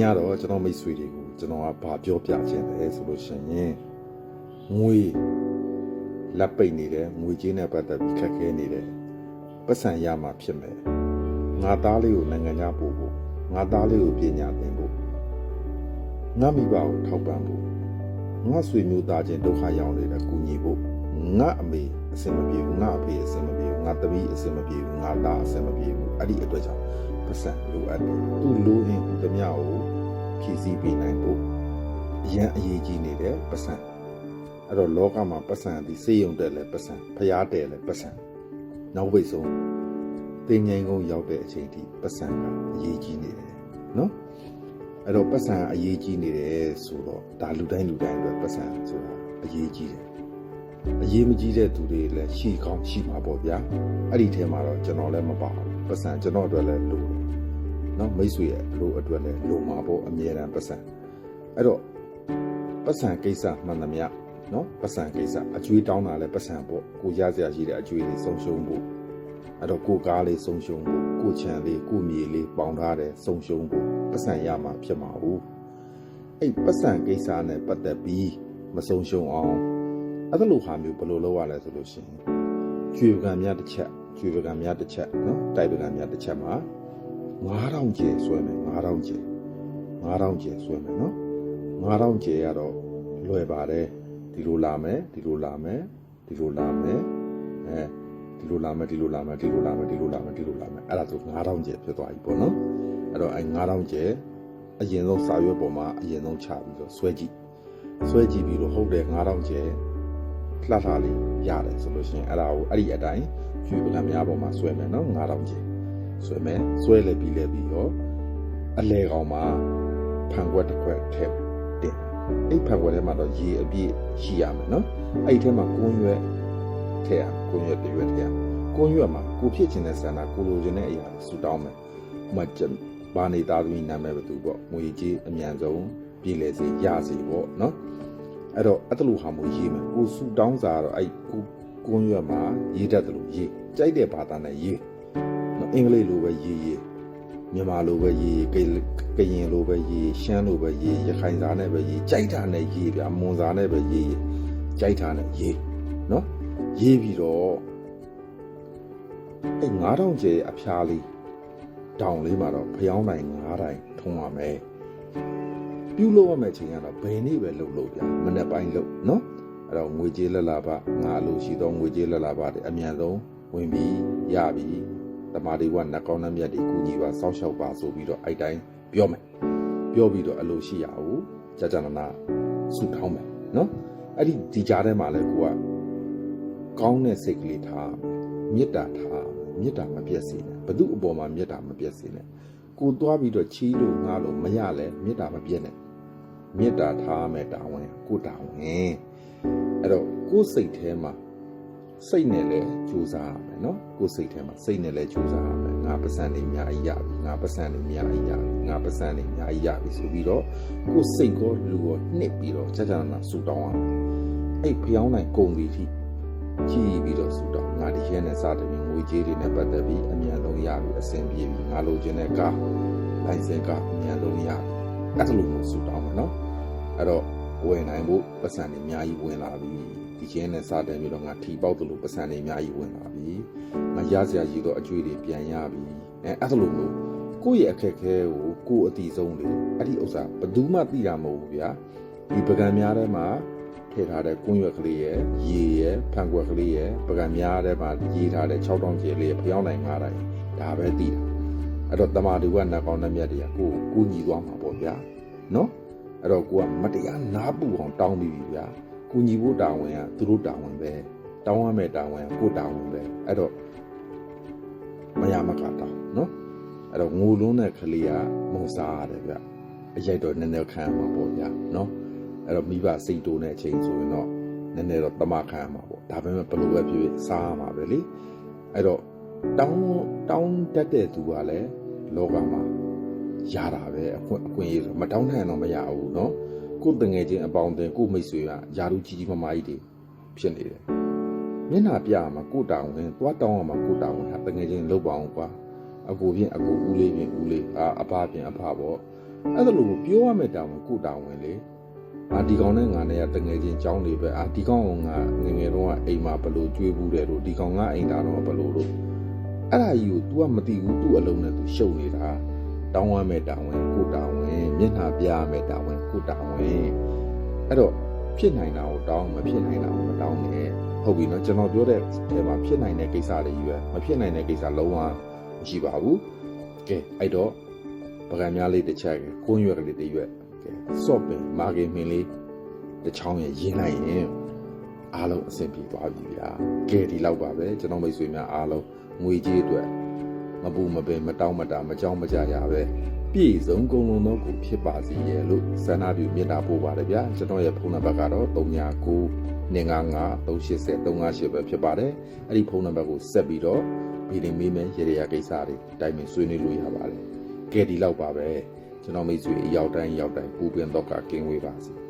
ညတော့ကျွန်တော်မိတ်ဆွေတွေကိုကျွန်တော်ကဘာပြောပြခြင်းလဲဆိုလို့ရှိရင်ငွေလက်ပိတ်နေတယ်ငွေကြေးနဲ့ပတ်သက်ပြီးခက်ခဲနေတယ်ပတ်စံရမှာဖြစ်မယ်ငါသားလေးကိုနိုင်ငံခြားပို့ဖို့ငါသားလေးကိုပညာသင်ဖို့ငါမိဘကိုထောက်ပံ့ဖို့ငါဆွေမျိုးသားချင်းဒုက္ခရောက်နေတဲ့ကူညီဖို့ငါအမေအဆင်မပြေဘူးငါအဖေအဆင်မပြေဘူးငါသမီးအဆင်မပြေဘူးငါသားအဆင်မပြေဘူးအဲ့ဒီအတွက်ကြောင့် ပတ်စံလိုအပ်တယ်သူလိုရင်သူတမျှကိုဖြည့်ဆည်းပေးနိုင်ဖို့အရန်အရေးကြီးနေတဲ့ပတ်စံအဲ့တော့လောကမှာပတ်စံဒီစေယုံတယ်လဲပတ်စံဖျားတယ်လဲပတ်စံနောက်ပိတ်ဆုံးတင်ငိမ်ကုန်ရောက်တဲ့အချိန်ထိပတ်စံကအရေးကြီးနေတယ်နော်အဲ့တော့ပတ်စံအရေးကြီးနေတယ်ဆိုတော့ဒါလူတိုင်းလူတိုင်းအတွက်ပတ်စံဆိုတာအရေးကြီးတယ်အရေးမကြီးတဲ့သူတွေလည်းရှိကောင်းရှိမှာပေါ့ဗျာအဲ့ဒီထဲမှာတော့ကျွန်တော်လည်းမပါဘူးပတ်စံကျွန်တော်အတွက်လည်းလိုတယ် နော်မိတ်ဆွေရဲ့လိုအတွက်လည်းလိုမှာပေါ့အမြဲတမ်းပတ်စံအဲ့တော့ပတ်စံကိစ္စမှန်သမျှနော်ပတ်စံကိစ္စအကျွေးတောင်းတာလည်းပတ်စံပေါ့ကိုရစရာရှိတဲ့အကျွေးလေးဆုံးရှုံးဖို့အဲ့တော့ကိုကားလေးဆုံးရှုံးဖို့ကိုချံလေးကိုမြေလေးပေါင်ထားတယ်ဆုံးရှုံးဖို့ပတ်စံရမှာဖြစ်မှာဘူးအဲ့ပတ်စံကိစ္စနဲ့ပတ်သက်ပြီးမဆုံးရှုံးအောင်အဲ့ဒါလိုဟာမျိုးဘယ်လိုလုပ်ရလဲဆိုလို့ရှိရင်ကျွေပကံများတစ်ချက်ကျွေပကံများတစ်ချက်နော်တိုက်ပကံများတစ်ချက်မှာ 9000ကျယ်ဆွဲမယ်9000ကျယ်9000ကျယ်ဆွဲမယ်နော်9000ကျယ်ကတော့လွယ်ပါတယ်ဒီလိုလာမယ်ဒီလိုလာမယ်ဒီလိုလာမယ်အဲဒီလိုလာမယ်ဒီလိုလာမယ်ဒီလိုလာမယ်ဒီလိုလာမယ်ဒီလိုလာမယ်အဲ့ဒါဆို9000ကျယ်ဖြစ်သွားပြီပေါ့နော်အဲ့တော့အဲ9000ကျယ်အရင်ဆုံးစာရွက်ပေါ်မှာအရင်ဆုံးချပြီးတော့ဆွဲကြည့်ဆွဲကြည့်ပြီးတော့ဟုတ်တယ်9000ကျယ်လှလှလေးရတယ်ဆိုလို့ရှိရင်အဲ့ဒါကိုအဲ့ဒီအတိုင်းကျွေးပကံများပေါ်မှာဆွဲမယ်နော်9000ကျယ် ဆွဲမယ်ဆွဲလဲပြီးလဲပြီးတော့အလဲကောင်မှာဖန်ခွက်တစ်ခွက်ထည့်တင်အဲ့ဖန်ခွက်ထဲမှာတော့ရေအပြည့်ရှိရမယ်နော်အဲ့ဒီထဲမှာကွန်းရွက်ထည့်ရကွန်းရွက်တစ်ရွက်ထည့်ရကွန်းရွက်မှာကိုဖြစ်ခြင်းတဲ့ဆန္ဒကိုလိုချင်တဲ့အရာဆူတောင်းမယ်ဥပမာဘာနေသားသမီးနာမည်ဘယ်သူပေါ့ငွေကြီးအမြန်ဆုံးပြည်လဲစေရစေပေါ့နော်အဲ့တော့အဲ့တလူဟာမို့ရေးမယ်ကိုဆူတောင်းစာကတော့အဲ့ကိုကွန်းရွက်မှာရေးတတ်တယ်လို့ရေးကြိုက်တဲ့ဘာသာနဲ့ရေးနော် အင်္ဂလိပ်လိုပဲရေးရေးမြန်မာလိုပဲရေးကကရင်လိုပဲရေးရှမ်းလိုပဲရေးရခိုင်စာနဲ့ပဲရေးကြိုက်တာနဲ့ရေးဗျာမွန်စာနဲ့ပဲရေးကြိုက်တာနဲ့ရေးနော်ရေးပြီးတော့အဲ့9000ကျဲအဖျားလေးတောင်လေးမှာတော့ဖျောင်းတိုင်း9တိုင်းထုံးပါမယ်ပြုလုပ်ရမယ့်ချိန်ကတော့ဘယ်နေ့ပဲလုပ်လို့ဗျာမနေ့ပိုင်းလုပ်နော်အဲ့တော့ငွေကြေးလက်လာပါငါလိုရှိတော့ငွေကြေးလက်လာပါတဲ့အမြန်ဆုံးဝင်ပြီးရပြီ တမာဒီကနှကောင်းနှမြတ်တွေကူညီပါစောက်ရှောက်ပါဆိုပြီးတော့အဲ့တိုင်းပြောမယ်ပြောပြီးတော့အလိုရှိရအောင်ကြာကြာနာနာဆူထောင်းမယ်နော်အဲ့ဒီဒီကြားထဲမှာလဲကိုကကောင်းတဲ့စိတ်ကလေးထားမေတ္တာထားမေတ္တာမပြတ်စေနဲ့ဘသူအပေါ်မှာမေတ္တာမပြတ်စေနဲ့ကိုသွားပြီးတော့ချီးလို့ငားလို့မရလဲမေတ္တာမပြတ်နဲ့မေတ္တာထားမယ်တာဝန်ကိုတာဝန်အဲ့တော့ကိုယ်စိတ်ထဲမှာ စိတ်နဲ့လည်းကြိုးစားရမယ်နော်ကိုယ်စိတ်ထဲမှာစိတ်နဲ့လည်းကြိုးစားရမယ်ငါပစံနေအများကြီးရပြီငါပစံနေအများကြီးရပြီငါပစံနေအများကြီးရပြီဆိုပြီးတော့ကိုယ်စိတ်ကိုလူကိုနှစ်ပြီးတော့ကြာကြာနာဆူတောင်းရမယ်အဲ့ဖျောင်းနိုင်ကုန်ပြီထိကြည့်ပြီးတော့ဆူတောင်းငါဒီရဲနဲ့စတယ်ငွေကြေးတွေနဲ့ပတ်သက်ပြီးအမြန်ဆုံးရပြီအဆင်ပြေပြီငါလိုချင်တဲ့ကားလိုင်စင်ကအမြန်ဆုံးရပြီအဲ့ဒါလိုမျိုးဆူတောင်းမယ်နော်အဲ့တော့ဝင်နိုင်ဖို့ပတ်စံတွေအများကြီးဝင်လာပြီ ဒီကျင်းနဲ့စတယ်ပြီးတော့ငါထီပေါက်တယ်လို့ပတ်စံတွေအများကြီးဝင်လာပြီငါရစရာကြီးတော့အကျွေးတွေပြန်ရပြီအဲအဲ့ဒါလိုမျိုးကိုယ့်ရဲ့အခက်အခဲကိုကိုယ်အတိဆုံးလေအဲ့ဒီဥစ္စာဘယ်သူမှသိတာမဟုတ်ဘူးဗျာဒီပကံများထဲမှာထည့်ထားတဲ့ကွန်းရွက်ကလေးရဲ့ရေရဲ့ဖန်ကွက်ကလေးရဲ့ပကံများထဲမှာရေးထားတဲ့6တောင်ကျဲလေးရဲ့ဖျောင်းနိုင်9တိုင်းဒါပဲသိတာအဲ့တော့တမာတူကနှကောင်းနှမြတ်တွေကကိုယ်ကိုညီသွားမှာပေါ့ဗျာနော်အဲ့တော့ကိုကမတရားနားပူအောင်တောင်းပြီးပြီဗျာ ကိုညီဖို့တာဝန်ကသူတို့တာဝန်ပဲတောင်းရမယ့်တာဝန်ကကိုတာဝန်ပဲအဲ့တော့မရမကတောင်းနော်အဲ့တော့ငိုလုံးတဲ့ကလေးကမုံစားရတယ်ဗျအရိုက်တော့နည်းနည်းခံမှာပေါ့ဗျာနော်အဲ့တော့မိဘစိတ်တိုးတဲ့အချိန်ဆိုရင်တော့နည်းနည်းတော့တမခံမှာပေါ့ဒါပေမဲ့ဘလို့ပဲဖြစ်ဖြစ်စားရမှာပဲလေအဲ့တော့တောင်းတောင်းတတ်တဲ့သူကလည်းလောကမှာရတာပဲအခွင့်အခွင့်အရေးဆိုမတောင်းနိုင်တော့မရဘူးเนาะ ကိုယ်တငယ်ချင်းအပေါင်းအသင်းကိုယ်မိတ်ဆွေကယာရုကြီးကြီးမမကြီးတွေဖြစ်နေတယ်မျက်နှာပြရမှာကိုယ်တောင်းဝင်သွားတောင်းရမှာကိုယ်တောင်းဝင်ဟာတငယ်ချင်းလောက်ပါအောင်ကွာအကူဖြင့်အကူဦးလေးဖြင့်ဦးလေးဟာအဖဖြင့်အဖပေါ့ အဲ့ဒါလို့ပြောရမယ့်တာဝန်ကိုတာဝန်လေအာဒီကောင်နဲ့ငါနဲ့ကတငယ်ချင်းကြောင်းတွေပဲအာဒီကောင်ကငါငယ်ငယ်တော့အိမ်မှာဘလို့ကြွေးဘူးတယ်လို့ဒီကောင်ကအိမ်သားတော့ဘလို့လို့အဲ့ဒါကြီးကို तू ကမသိဘူး तू အလုံးနဲ့ तू ရှုပ်နေတာတောင်းရမယ့်တာဝန်ကိုတာဝန်မျက်နှာပြရမယ့်တာဝန် ကိုတာဝန်အဲ့တော့ဖြစ်နိုင်တာကိုတောင်းမဖြစ်နိုင်တာကိုမတောင်းနဲ့ဟုတ်ပြီနော်ကျွန်တော်ပြောတဲ့အဲမှာဖြစ်နိုင်တဲ့ကိစ္စတွေကြီးပဲမဖြစ်နိုင်တဲ့ကိစ္စလုံးဝမရှိပါဘူးကဲအဲ့တော့ပကံများလေးတစ်ချက်ကကွန်းရွက်ကလေးတစ်ရွက်ကဲစော့ပင်မာဂင်မင်းလေးတစ်ချောင်းရရင်းလိုက်ရင်အားလုံးအဆင်ပြေသွားပြီဗျာကဲဒီလောက်ပါပဲကျွန်တော်မိတ်ဆွေများအားလုံးငွေကြေးအတွက်မပူမပင်မတောင်းမတာမကြောက်မကြရပဲ ပြည့်စုံကုန်လုံးသောကိုဖြစ်ပါစေရဲ့လို့ဆန္ဒပြုမေတ္တာပို့ပါတယ်ဗျာကျွန်တော်ရဲ့ဖုန်းနံပါတ်ကတော့39 955 380 358ပဲဖြစ်ပါတယ်အဲ့ဒီဖုန်းနံပါတ်ကိုဆက်ပြီးတော့ဗီဒီမေးမယ်ရေရကိစ္စတွေတိုင်ပင်ဆွေးနွေးလို့ရပါတယ်ကဲဒီလောက်ပါပဲကျွန်တော်မိတ်ဆွေအရောက်တိုင်းရောက်တိုင်းပူပင်တော့ကကင်းဝေးပါစေ